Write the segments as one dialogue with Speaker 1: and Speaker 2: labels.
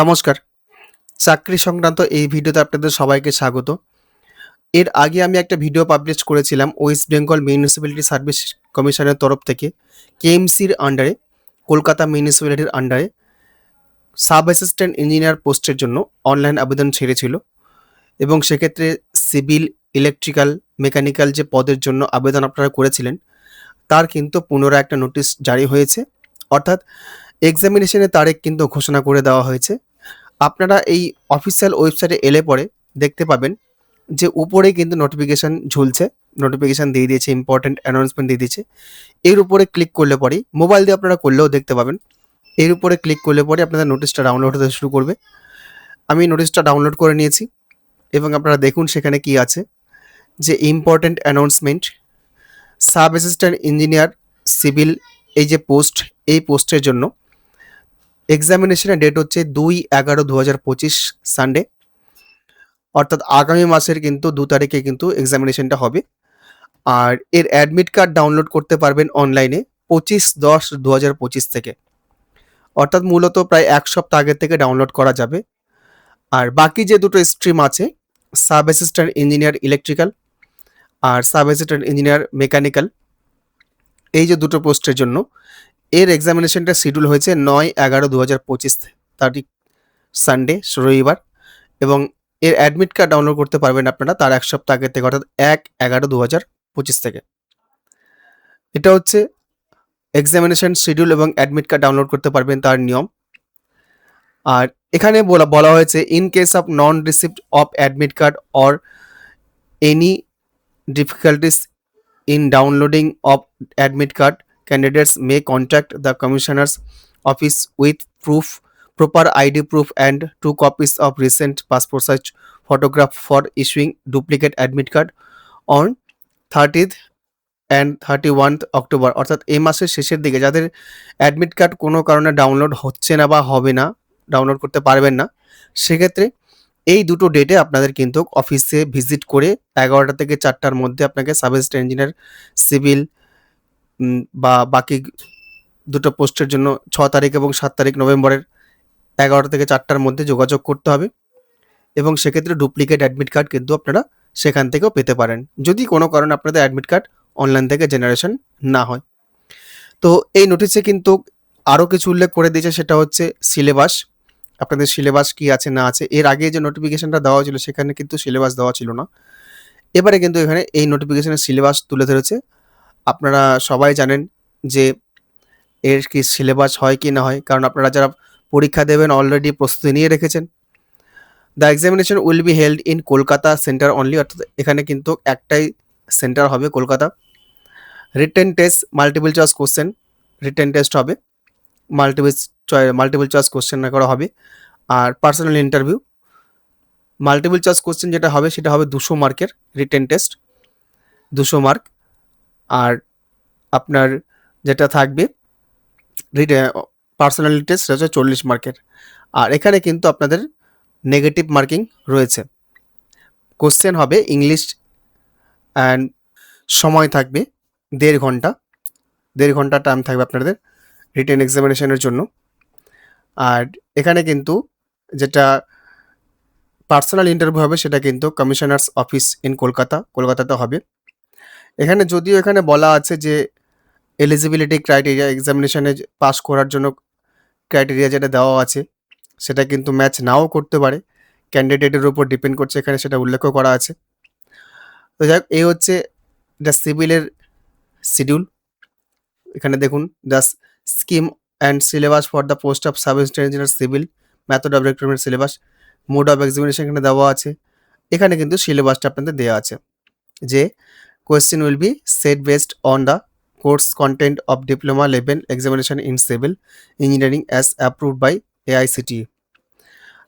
Speaker 1: নমস্কার। চাকরি সংক্রান্ত এই ভিডিওতে আপনাদের সবাইকে স্বাগত। এর আগে আমি একটা ভিডিও পাবলিশ করেছিলাম ওয়েস্ট বেঙ্গল মিউনিসিপ্যালিটি সার্ভিস কমিশনের তরফ থেকে কেএমসির আন্ডারে, কলকাতা মিউনিসিপ্যালিটির আন্ডারে। সাব অ্যাসিস্ট্যান্ট ইঞ্জিনিয়ার পোস্টের জন্য অনলাইন আবেদন ছেড়েছিল এবং সেক্ষেত্রে সিভিল, ইলেকট্রিক্যাল, মেকানিক্যাল যে পদের জন্য আবেদন আপনারা করেছিলেন, তার কিন্তু পুনরায় একটা নোটিশ জারি হয়েছে। অর্থাৎ এক্সামিনেশনের তারিখ কিন্তু ঘোষণা করে দেওয়া হয়েছে। আপনারা এই অফিসিয়াল ওয়েবসাইটে এলে পরে দেখতে পাবেন যে উপরে কিন্তু নোটিফিকেশান ঝুলছে নোটিফিকেশান দিয়ে দিয়েছে ইম্পর্টেন্ট অ্যানাউন্সমেন্ট দিয়ে দিয়েছে। এর উপরে ক্লিক করলে পরেই মোবাইল দিয়ে আপনারা করলেও দেখতে পাবেন। এর উপরে ক্লিক করলে পরে আপনাদের নোটিশটা ডাউনলোড হতে শুরু করবে। আমি নোটিশটা ডাউনলোড করে নিয়েছি এবং আপনারা দেখুন সেখানে কি আছে যে important announcement sub assistant engineer civil এই যে পোস্ট এই পোস্টের জন্য এক্সামিনেশনের ডেট হচ্ছে দুই এগারো দু হাজার পঁচিশ সানডে অর্থাৎ আগামী মাসের কিন্তু দু তারিখে কিন্তু এক্সামিনেশনটা হবে। আর এর অ্যাডমিট কার্ড ডাউনলোড করতে পারবেন অনলাইনে পঁচিশ দশ দু হাজার পঁচিশ থেকে। অর্থাৎ মূলত প্রায় এক সপ্তাহ আগের থেকে ডাউনলোড করা যাবে। আর বাকি যে দুটো স্ট্রিম আছে সাব অ্যাসিস্ট্যান্ট ইঞ্জিনিয়ার ইলেকট্রিক্যাল আর সাব অ্যাসিস্ট্যান্ট ইঞ্জিনিয়ার মেকানিক্যাল এই যে দুটো পোস্টের জন্য এর এক্সামিনেশনটা শিডিউল হয়েছে নয় এগারো দু হাজার পঁচিশ তারিখ সানডে রবিবার এবং এর অ্যাডমিট কার্ড ডাউনলোড করতে পারবেন আপনারা তার এক সপ্তাহ আগের থেকে, অর্থাৎ এক এগারো দু হাজার পঁচিশ থেকে। এটা হচ্ছে এক্সামিনেশন শিডিউল এবং অ্যাডমিট কার্ড ডাউনলোড করতে পারবেন তার নিয়ম। আর এখানে বলা বলা হয়েছে in case of non receipt of admit card or any difficulties in downloading of admit card candidates may contact the commissioner's office with proof proper id proof and two copies of recent passport size photograph for issuing duplicate admit card on 30th and thirty one October অর্থাৎ এই মাসের শেষের দিকে যাদের admit card কোনো কারণে download হচ্ছে না বা হবে না ডাউনলোড করতে পারবেন না সেক্ষেত্রে এই দুটো ডেটে আপনাদের কিন্তু অফিসে ভিজিট করে এগারোটা থেকে চারটার মধ্যে আপনাকে সাব ইঞ্জিনিয়ার সিভিল বা বাকি দুটো পোস্টের জন্য ছ তারিখ এবং সাত তারিখ নভেম্বরের এগারোটা থেকে চারটার মধ্যে যোগাযোগ করতে হবে। এবং সেক্ষেত্রে ডুপ্লিকেট অ্যাডমিট কার্ড কিন্তু আপনারা সেখান থেকেও পেতে পারেন। যদি কোনো কারণে আপনাদের অ্যাডমিট কার্ড অনলাইন থেকে জেনারেশন না হয়। তো এই নোটিশে কিন্তু আরও কিছু উল্লেখ করে দিয়েছে, সেটা হচ্ছে সিলেবাস। আপনাদের সিলেবাস কি আছে, না আছে, এর আগে যে নোটিফিকেশনটা দেওয়া ছিল সেখানে কিন্তু সিলেবাস দেওয়া ছিল না। এবারে কিন্তু এখানে এই নোটিফিকেশনের সিলেবাস তুলে ধরেছে। আপনারা সবাই জানেন যে এর কি সিলেবাস হয় কি না হয়, কারণ আপনারা যারা পরীক্ষা দেবেন অলরেডি প্রস্তুতি নিয়ে রেখেছেন। The examination will be held in Kolkata centre only অর্থাৎ এখানে কিন্তু একটাই সেন্টার হবে Kolkata. Written test multiple choice question written test হবে। মাল্টিপল মাল্টিপল চয়েস কোশ্চেন করা হবে। আর personal interview multiple choice question যেটা হবে, সেটা হবে দুশো মার্কের রিটেন টেস্ট দুশো মার্ক আর আপনার যেটা থাকবে পার্সোনালিটি টেস্ট হচ্ছে চল্লিশ মার্কের। আর এখানে কিন্তু আপনাদের নেগেটিভ মার্কিং রয়েছে। কোশ্চেন হবে ইংলিশ অ্যান্ড সময় থাকবে দেড় ঘণ্টা। দেড় ঘণ্টা টাইম থাকবে আপনাদের রিটেন এক্সামিনেশনের জন্য। আর এখানে কিন্তু যেটা পার্সোনাল ইন্টারভিউ হবে সেটা কিন্তু কমিশনার্স অফিস ইন কলকাতা কলকাতাতে হবে। এখানে যদিও এখানে বলা আছে যে এলিজিবিলিটি ক্রাইটেরিয়া এক্সামিনেশনে পাস করার জন্য ক্রাইটেরিয়া যেটা দেওয়া আছে, সেটা কিন্তু ম্যাচ নাও করতে পারে। ক্যান্ডিডেটের উপর ডিপেন্ড করছে, এখানে সেটা উল্লেখও করা আছে। তো যাই এই হচ্ছে দ্য সিভিলের শিডিউল এখানে দেখুন the scheme and syllabus for the post of sub engineer civil method of recruitment syllabus mode of examination এখানে দেওয়া আছে। এখানে কিন্তু সিলেবাসটা আপনাদের দেওয়া আছে যে question will be set based on the course content of diploma level examination in civil engineering as approved by AICTE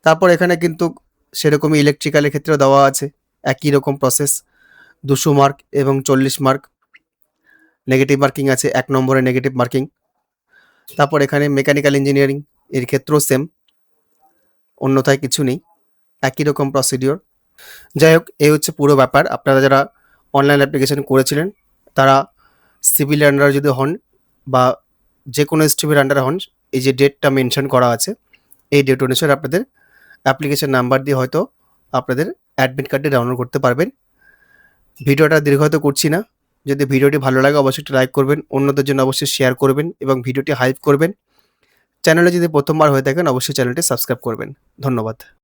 Speaker 1: তারপর এখানে কিন্তু সেরকমই ইলেকট্রিক্যালের ক্ষেত্রেও দেওয়া আছে। একই রকম প্রসেস দুশো মার্ক এবং চল্লিশ মার্ক নেগেটিভ মার্কিং আছে, এক নম্বরে নেগেটিভ মার্কিং তারপর এখানে মেকানিক্যাল ইঞ্জিনিয়ারিং এর ক্ষেত্রেও সেম অন্যথায় কিছু নেই। একই রকম প্রসিডিওর যাই হোক, এই হচ্ছে পুরো ব্যাপার। আপনারা যারা অনলাইন অ্যাপ্লিকেশন করেছিলেন, তারা সিভিল আন্ডারে যদি হন বা যে কোনো স্ট্রিমের আন্ডারে হন, এই যে ডেটটা মেনশন করা আছে, এই ডেট অনুসারে আপনাদের অ্যাপ্লিকেশন নাম্বার দিয়ে হয়তো আপনাদের অ্যাডমিট কার্ডটি ডাউনলোড করতে পারবেন। ভিডিওটা দীর্ঘায়িত করছি না। যদি ভিডিওটি ভালো লাগে, অবশ্যই একটি লাইক করবেন, অন্যদের জন্য অবশ্যই শেয়ার করবেন এবং ভিডিওটি হাইপ করবেন। চ্যানেলে যদি প্রথমবার হয়ে থাকেন, অবশ্যই চ্যানেলটি সাবস্ক্রাইব করবেন। ধন্যবাদ।